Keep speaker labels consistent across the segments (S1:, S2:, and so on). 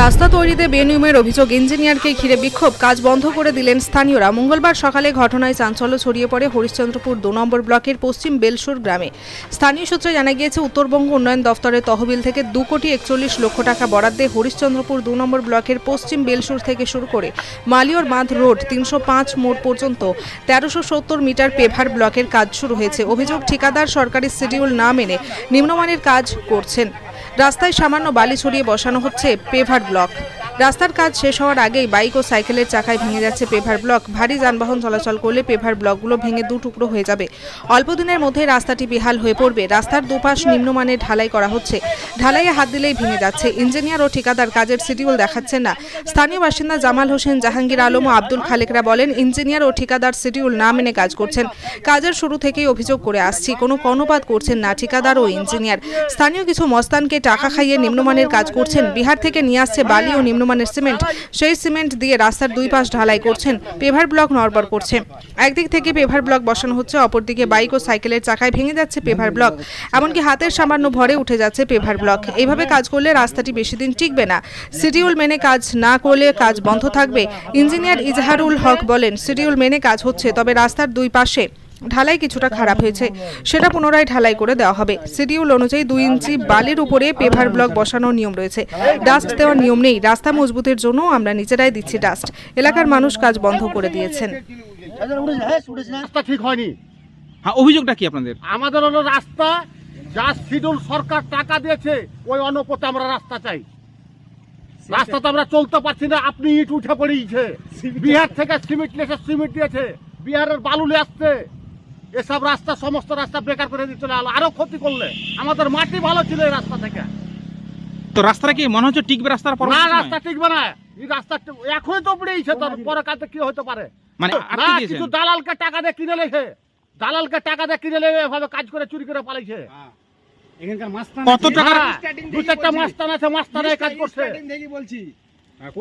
S1: রাস্তা তৈরিতে বেনিয়মের অভিযোগ, ইঞ্জিনিয়ারকে ঘিরে বিক্ষোভ, কাজ বন্ধ করে দিলেন স্থানীয়রা। মঙ্গলবার সকালে ঘটনায় চাঞ্চল্য ছড়িয়ে পড়ে হরিশ্চন্দ্রপুর দু নম্বর ব্লকের পশ্চিম বেলসুর গ্রামে। স্থানীয় সূত্রে জানা গিয়েছে, উত্তরবঙ্গ উন্নয়ন দফতরের তহবিল থেকে দু কোটি একচল্লিশ লক্ষ টাকা বরাদ্দে হরিশ্চন্দ্রপুর দু নম্বর ব্লকের পশ্চিম বেলসুর থেকে শুরু করে মালিয়র বাঁধ রোড তিনশো পাঁচ মোড় পর্যন্ত তেরোশো সত্তর মিটার পেভার ব্লকের কাজ শুরু হয়েছে। অভিযোগ, ঠিকাদার সরকারি শিডিউল না মেনে নিম্নমানের কাজ করছেন। রাস্তায় সামান্য বালি ছড়িয়ে বসানো হচ্ছে পেভার ব্লক। রাস্তার কাজ শেষ হওয়ার আগেই বাইক ও সাইকেলের চাকায় ভেঙে যাচ্ছে পেভার ব্লক। ভারী যানবাহন চলাচল করলে পেভার ব্লকগুলো ভেঙে দু টুকরো হয়ে যাবে। অল্প দিনের মধ্যে রাস্তাটি বেহাল হয়ে পড়বে। রাস্তার দুপাশ নিম্নমানের ঢালাই করা হচ্ছে। ঢালাইয়ে হাত দিলেই ভেঙে যাচ্ছে। ইঞ্জিনিয়ার ও ঠিকাদার কাজের শিডিউল দেখাচ্ছেন না। স্থানীয় বাসিন্দা জামাল হোসেন জাহাঙ্গীর আলম ও আব্দুল খালেকরা বলেন, ইঞ্জিনিয়ার ও ঠিকাদার শিডিউল না মেনে কাজ করছেন। কাজের শুরু থেকেই অভিযোগ করে আসছি। কোনো কর্ণপাত করছেন না ঠিকাদার ও ইঞ্জিনিয়ার। স্থানীয় কিছু মস্তানকে টাকা খাইয়ে নিম্নমানের কাজ করছেন। বিহার থেকে নিয়ে আসছে বালি ও নিম্নমানের সিমেন্ট। সেই সিমেন্ট দিয়ে রাস্তার দুই পাশ ঢালাই করছেন। পেভার ব্লক নড়বড় করছে। একদিক থেকে পেভার ব্লক বসানো হচ্ছে, অপরদিকে বাইক ও সাইকেলের চাকায় ভেঙে যাচ্ছে পেভার ব্লক। এমনকি হাতের সামান্য ভরে উঠে যাচ্ছে পেভার ব্লক। এইভাবে কাজ করলে রাস্তাটি বেশি দিন টিকবে না। শিডিউল মেনে কাজ না করলে কাজ বন্ধ থাকবে। ইঞ্জিনিয়ার ইজহারুল হক বলেন, শিডিউল মেনে কাজ হচ্ছে, তবে রাস্তার দুই পাশে ঢালাই কিছুটা খারাপ হয়েছে সেটা পুনরায় ঢালাই করে দেওয়া হবে। শিডিউল অনুযায়ী দুই ইঞ্চি বালির উপরে পেভার ব্লক বসানোর নিয়ম রয়েছে। ডাস্ট দেওয়ার নিয়ম নেই রাস্তা মজবুতের জন্য আমরা নিজেরাই দিচ্ছি ডাস্ট। এলাকার মানুষ কাজ বন্ধ করে দিয়েছেন।
S2: রাস্তা ঠিক হয়নি।
S3: হ্যাঁ অভিযোগটা কি আপনাদের?
S2: আমাদের হলো রাস্তা যা শিডিউল সরকার টাকা দিয়েছে ওই অনুপাতে আমরা রাস্তা চাই। রাস্তা তো আমরা চলতে পারছি না আপনি ইট উঠে পড়িয়েছে। বিহার থেকে সিমেন্ট নিয়েছে সিমেন্ট দিয়েছে বিহারের বালু নিয়ে আসছে। এসব রাস্তা সমস্ত রাস্তা বেকার করে দিয়ে চলে গেলো আরও ক্ষতি করলে। আমাদের মাটি ভালো ছিল এই রাস্তা থেকে।
S3: তো রাস্তাটা কি মনে হচ্ছে টিকবে রাস্তার পর
S2: না রাস্তা টিকবে না। এই রাস্তা এখনই তো পড়েছে তোর পরে কাতে কি হতে পারে?
S3: মানে
S2: না কিছু দালালকে টাকা দিয়ে কিনে লেছে দালালকে টাকা দিয়ে কিনে লেগে এভাবে কাজ করে চুরি করে পালাইছে।
S3: কত টাকা
S2: হ্যাঁ, দু চারটা মাস্তান আছে মাস্তানে কাজ করছে।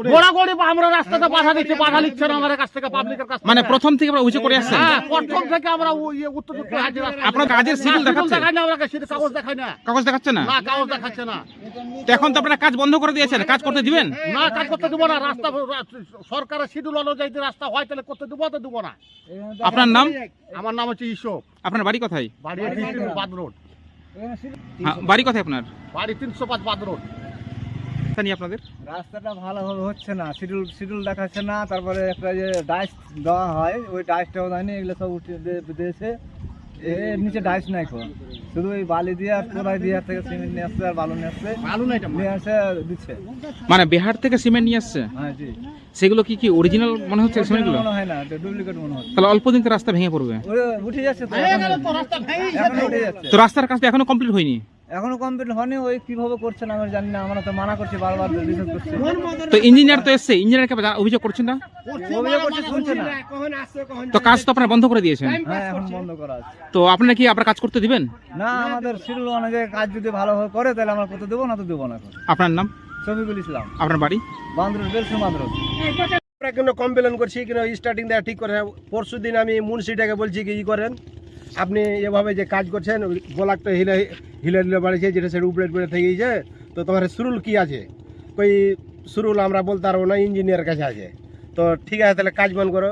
S2: গোড়াগড়ি আমরা রাস্তাতে বাধা দিচ্ছি বাধা নিচ্ছে না আমাদের কাছ থেকে পাবলিকের কাছ
S3: মানে প্রথম থেকে আপনারা অভিযোগ করে আসছেন?
S2: হ্যাঁ প্রথম থেকে আমরা ও- ইয়ে হাজির রাস্তা-
S3: আপনার কাজের
S2: না,
S3: শিডিউল
S2: শিডিউল
S3: দেখাচ্ছে?
S2: দেখায় না ওরা কাগজ দেখায় না।
S3: কাগজ দেখাচ্ছে না?
S2: না কাগজ দেখাচ্ছে না।
S3: এখন তো আপনারা কাজ বন্ধ করে দিয়েছেন কাজ করতে দিবেন?
S2: না কাজ করতে দেবো না রাস্তা সরকারের শিডিউল অনুযায়ী রাস্তা হয় তাহলে করতে দেবো তো দেবো না।
S3: আপনার নাম?
S2: আমার নাম হচ্ছে ইসব।
S3: আপনার বাড়ি কোথায়?
S2: বাড়ি বাদ রোড।
S3: হ্যাঁ, বাড়ি কোথায় আপনার?
S2: বাড়ি তিনশো পাঁচ বাদ রোড।
S3: স্থানী আপনাদের?
S4: রাস্তাটা ভালোভাবে হচ্ছে না শিডিউল শিডিউল দেখাচ্ছে না তারপরে একটা যে ডাইস দেওয়া হয় ওই ডাইসটাও দেয়নি এগুলো সব উঠে দিয়েছে। এর নিচে ডাইস নাই খো শুধু ওই বালি দিয়ে আর কোদাই দিয়ে আর থেকে সিমেন্ট নিয়ে আসছে আর বালু নিয়ে আসছে
S2: ভালো নাই
S4: নিয়ে আসে দিচ্ছে।
S3: মানে বিহার থেকে সিমেন্ট নিয়ে আসছে?
S4: হ্যাঁ জি।
S3: সেগুলো কি কি অরিজিনাল মনে হচ্ছে সিমেন্টগুলো
S4: মনে হয় না ডুপ্লিকেট মনে হচ্ছে।
S3: তাহলে অল্প দিন তো রাস্তা ভেঙে পড়বে।
S4: উঠে যাচ্ছে তো উঠে যাচ্ছে।
S3: তো রাস্তার কাজটা এখনও কমপ্লিট হয়নি?
S4: এখনও কমপ্লিট হয়নি ওই কীভাবে করছে না আমি জানি না আমরা তো মানা করছি বারবার করছি।
S3: তো ইঞ্জিনিয়ার তো এসছে ইঞ্জিনিয়ারকে অভিযোগ করছেন না?
S4: অভিযোগ করছে শুনছে না।
S3: তো কাজ তো আপনারা বন্ধ করে দিয়েছেন।
S4: হ্যাঁ এখন বন্ধ করা আছে।
S3: তো আপনারা কি আপনার কাজ করতে দিবেন?
S4: না আমাদের শিডিউল অনুযায়ী কাজ যদি ভালোভাবে করে তাহলে আমরা করতে দেবো না তো দেবো না
S3: আপনার নাম?
S4: শফিকুল ইসলাম।
S3: আপনার বাড়ি?
S4: বান্দরুল বেলসু বান্দরুল
S5: আমরা কিন্তু কমপ্লেন করছি কিন্তু স্টার্টিং দেওয়া ঠিক করে পরশু দিন আমি মুন্সিটাকে বলছি কি করেন। আপনি এভাবে যে কাজ করছেন গোলাকটা হিলে হিলে হিলে বাড়িছে, যেটা সেটা উপরে উপরে থেকে গেছে তো তোমার সুরুল কি আছে? কই, সুরুল আমরা বলতে পারব না ইঞ্জিনিয়ার কাছে আছে। তো ঠিক আছে, তাহলে কাজ বন্ধ করো।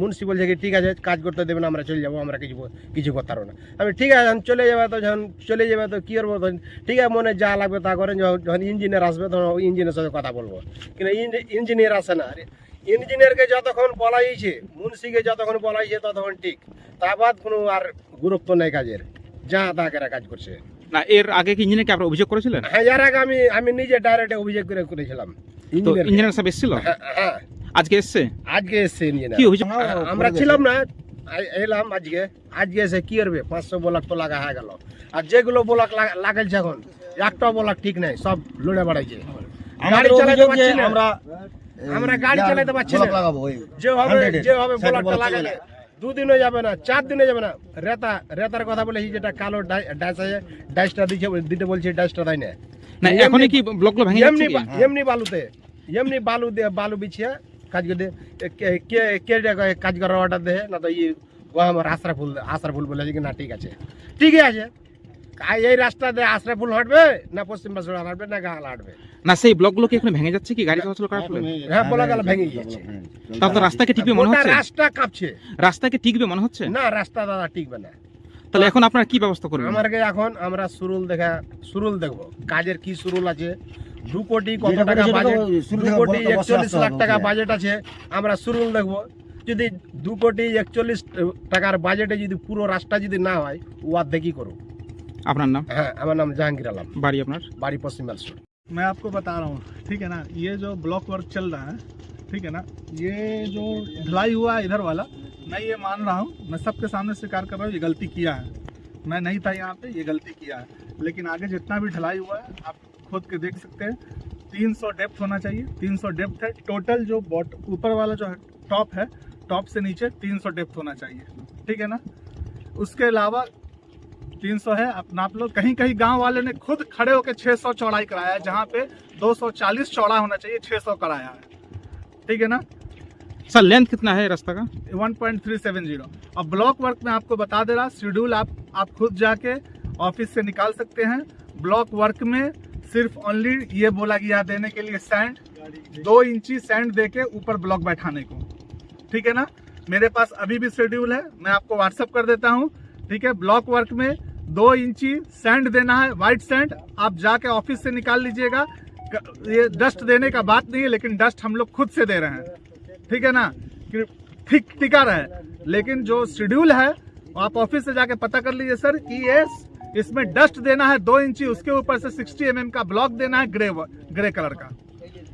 S5: মুন্সি বলছে কি ঠিক আছে, কাজ করতে দেবেন আমরা চলে যাব, আমরা কিছু কিছু করতে পারব না। আমি ঠিক আছে, যখন চলে যাবে, তো যখন চলে যাবে, তো কী করব তখন? ঠিক আছে, মনে যা লাগবে তা করেন, যখন ইঞ্জিনিয়ার আসবে, তখন ইঞ্জিনিয়ার সাথে কথা বলব। কিন্তু ইঞ্জিনিয়ার আসে না। ইঞ্জিনিয়ারকে যতক্ষণ বলাইছে মুন্সিকে যতক্ষণ বলাইছে ততক্ষণ ঠিক। তা বাদ কোনো আর গুরুত্ব নেই কাজের। যা তা কাজ করছে।
S3: না এর আগে কি ইঞ্জিনিয়ারকে আপনারা অভিযোগ করেছিলেন?
S5: হ্যাঁ এর আগে আমি আমি নিজে ডাইরেক্ট অভিযোগ করে করেছিলাম।
S3: তো
S5: ইঞ্জিনিয়ার
S3: সাহেব এসেছিল?
S5: হ্যাঁ
S3: আজকে এসছে?
S5: আজকে এসছে ইঞ্জিনিয়ার।
S3: কি অভিযোগ?
S5: আমরা ছিলাম না এলাম আজকে। আজকে এসে কি করবে? পাঁচশো ব্লক তো লাগা হয়ে গেল। আর যেগুলো ব্লক লাগাইছে এখন একটা ব্লক ঠিক নাই সব লড়ে বাড়াইছে। গাড়ি চালাতে পারছি না। আমরা আমরা গাড়ি চালাতে পারছি না। যেভাবে যেভাবে ব্লকটা লাগালে দুদিনও যাবে না চার দিনে যাবে না। রেতা রেতার কথা বলেছি যেটা কালো ডাইস আছে ডাইসটা দিচ্ছে দিতে বলছি ডাইসটা দেয় না।
S3: না এখনই কি ব্লকগুলো ভেঙে
S5: এমনি
S3: যাচ্ছে
S5: এমনি বালুতে এমনি বালু দিয়ে বালু বিছিয়ে কাজ করে কে কে- কাজ করার অর্ডার দেয় না তো ই ও আমার আশরা ফুল আশরা ফুল বলে যে না ঠিক আছে। ঠিকই আছে। এই রাস্তা দিয়ে আশরাফুল হাঁটবে না পশ্চিম বাসুড়া হাঁটবে না গাহাল হাঁটবে।
S3: না সেই ব্লকগুলো কি এখন ভেঙে যাচ্ছে কি? গাড়ি চলাচল করার ফলে?
S5: হ্যাঁ বলা গেল ভেঙে গিয়েছে
S3: তাও তো রাস্তাকে ঠিকবে মনে হচ্ছে?
S5: রাস্তা কাঁপছে।
S3: রাস্তাকে ঠিকবে মনে হচ্ছে?
S5: না রাস্তা দাদা টিকবে না।
S3: তাহলে এখন আপনারা কি ব্যবস্থা করবেন?
S5: আমাকে এখন আমরা সুরুল দেখা সুরুল দেখব কাজের কি সুরুল আছে? দু কোটি কত টাকা বাজেট দু কোটি একচল্লিশ লাখ টাকা বাজেট আছে। আমরা সুরুল দেখব যদি দু কোটি একচল্লিশ টাকার বাজেটে যদি পুরো রাস্তা যদি না হয় ও অর্ধেকই করো
S3: আপনার নাম?
S5: হ্যাঁ আমার নাম জাহাঙ্গীর আলম।
S3: বাড়ি আপনার?
S5: বাড়ি পশ্চিম
S6: मैं आपको बता रहा हूँ, ठीक है ना? ये जो ब्लॉक वर्क चल रहा है, ठीक है ना? ये जो ढलाई हुआ है इधर वाला, मैं ये मान रहा हूँ, मैं सबके सामने स्वीकार कर रहा हूँ, ये गलती किया है। मैं नहीं था यहाँ पे, ये गलती किया है। लेकिन आगे जितना भी ढलाई हुआ है, आप खुद के देख सकते हैं 300 डेप्थ होना चाहिए 300 डेप्थ है। टोटल जो बॉट ऊपर वाला जो है टॉप है टॉप से नीचे 300 डेप्थ होना चाहिए, ठीक है ना? उसके अलावा 300 है। अपना आप नाप लो कहीं कहीं गाँव वाले ने खुद खड़े होकर 600 चौड़ाई कराया है जहाँ पे 240 चौड़ा होना चाहिए 600 कराया है। ठीक है ना?
S3: सर लेंथ कितना है रास्ता का?
S6: 1.370 और ब्लॉक वर्क में आपको बता दे रहा शेड्यूल आप आप खुद जाके ऑफ़िस से निकाल सकते हैं। ब्लॉक वर्क में सिर्फ़ ओनली ये बोला गया देने के लिए सैंड दो इंची सैंड दे के ऊपर ब्लॉक बैठाने को। ठीक है ना? मेरे पास अभी भी शेड्यूल है मैं आपको व्हाट्सअप कर देता हूँ। ठीक है? ब्लॉक वर्क में दो इंची सैंड देना है व्हाइट सैंड आप जाके ऑफ़िस से निकाल लीजिएगा। ये डस्ट देने का बात नहीं है लेकिन डस्ट हम लोग खुद से दे रहे हैं। ठीक है ना? कि ठीक टिका रहे लेकिन जो शेड्यूल है आप ऑफ़िस से जाके पता कर लीजिए सर कि ये इसमें डस्ट देना है दो इंची उसके ऊपर से 60 एम का ब्लॉक देना है ग्रे ग्रे कलर का।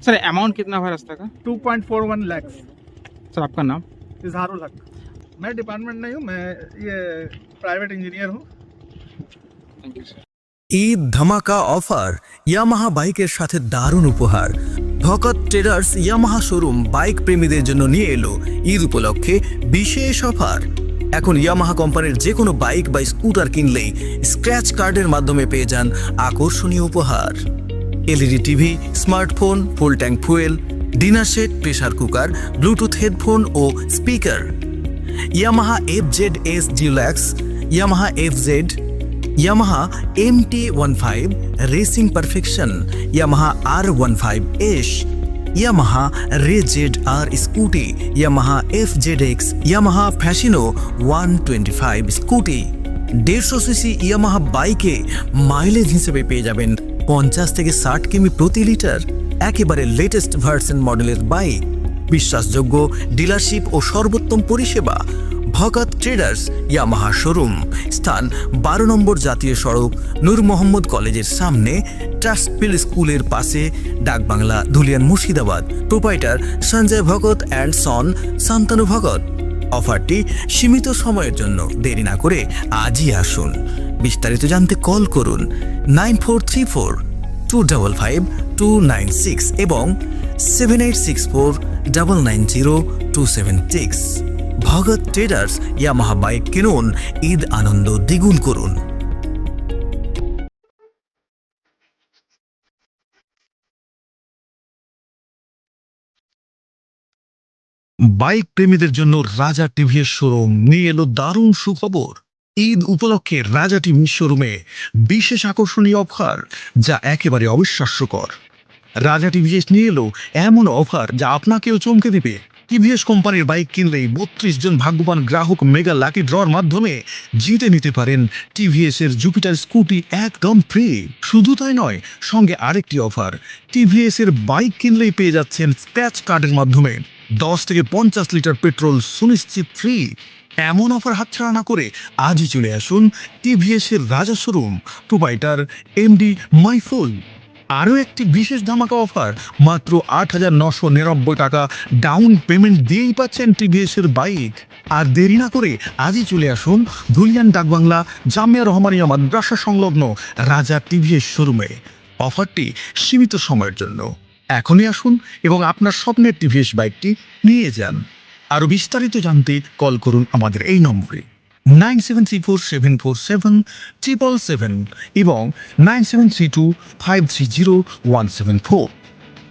S3: सर अमाउंट कितना हुआ रास्ता का?
S6: 2.41 लैक्स
S3: सर आपका नाम?
S6: इजहारुल हक। मैं डिपार्टमेंट नहीं हूँ मैं ये प्राइवेट इंजीनियर हूँ।
S7: ঈদ ধামাকা অফার, ইয়ামাহা বাইকের সাথে দারুণ উপহার। Bhagat traders Yamaha showroom bike প্রেমীদের জন্য নিয়ে এলো ঈদ উপলক্ষে বিশেষ অফার। এখন ইয়ামাহা কোম্পানির যে কোনো বাইক বা স্কুটার কিনলেই স্ক্র্যাচ কার্ডের মাধ্যমে পেয়ে যান আকর্ষণীয় উপহার। LED TV, smartphone, full tank fuel, dinner set, pressure cooker, Bluetooth headphone ও speaker. Yamaha F Z S deluxe, Yamaha F Z Yamaha M T one five racing perfection Yamaha R one five S Yamaha Ray Z R scooty Yamaha F Z X Yamaha Fascino one twenty five scooty দেড়শো CC Yamaha বাইকে mileage হিসেবে পেয়ে যাবেন পঞ্চাশ থেকে ষাট কিমি প্রতি লিটার, একেবারে লেটেস্ট ভার্সন মডেলের বাইক বিশ্বাসযোগ্য ডিলারশিপ ও সর্বোত্তম পরিষেবা ভগত ট্রেডার্স ইয়ামাহা শোরুম। স্থান বারো নম্বর জাতীয় সড়ক, নূর মোহাম্মদ কলেজের সামনে ট্রাস্টপিল স্কুলের পাশে, Dakbangla, Dhulian Murshidabad. Proprietor Sanjay Bhagat and son Shantanu Bhagat অফারটি সীমিত সময়ের জন্য দেরি না করে আজই আসুন। বিস্তারিত জানতে কল করুন nine four three four two double five two nine six এবং seven eight six four double nine zero two seven six. Bhagat traders Yamaha bike কিনুন, ঈদ আনন্দ দ্বিগুণ করুন।
S8: বাইক প্রেমীদের জন্য রাজা টিভিএস শোরুম নিয়ে এলো দারুণ সুখবর। ঈদ উপলক্ষে রাজা টিভি শোরুমে বিশেষ আকর্ষণীয় অফার যা একেবারে অবিশ্বাস্যকর। রাজা টিভিএস নিয়ে এলো এমন অফার যা আপনাকেও চমকে দিবে। টিভিএস কোম্পানির বাইক কিনলেই বত্রিশ জন ভাগ্যবান গ্রাহক মেগা লাকি ড্রর মাধ্যমে জিতে নিতে পারেন টিভিএস এর জুপিটার স্কুটি একদম ফ্রি শুধু তাই নয়, সঙ্গে আরেকটি অফার টিভিএস এর বাইক কিনলেই পেয়ে যাচ্ছেন স্ক্র্যাচ কার্ডের মাধ্যমে। দশ থেকে পঞ্চাশ লিটার পেট্রোল সুনিশ্চিত ফ্রি এমন অফার হাতছাড়া না করে আজই চলে আসুন টিভিএস এর রাজা শোরুম প্রোপাইটার এমডি মাইফুল আরও একটি বিশেষ ধামাকা অফার মাত্র আট হাজার নশো নিরানব্বই টাকা ডাউন পেমেন্ট দিয়েই পাচ্ছেন টিভিএস এর বাইক আর দেরি না করে আজই চলে আসুন ধুলিয়ান ডাকবাংলা, জামিয়া রহমানিয়া মাদ্রাসা সংলগ্ন রাজা টিভিএস শোরুমে অফারটি সীমিত সময়ের জন্য। এখনই আসুন এবং আপনার স্বপ্নের টিভিএস বাইকটি নিয়ে যান। আরও বিস্তারিত জানতে কল করুন আমাদের এই নম্বরে। Nine seven three four seven four seven triple seven এবং nine seven three two five three seven four.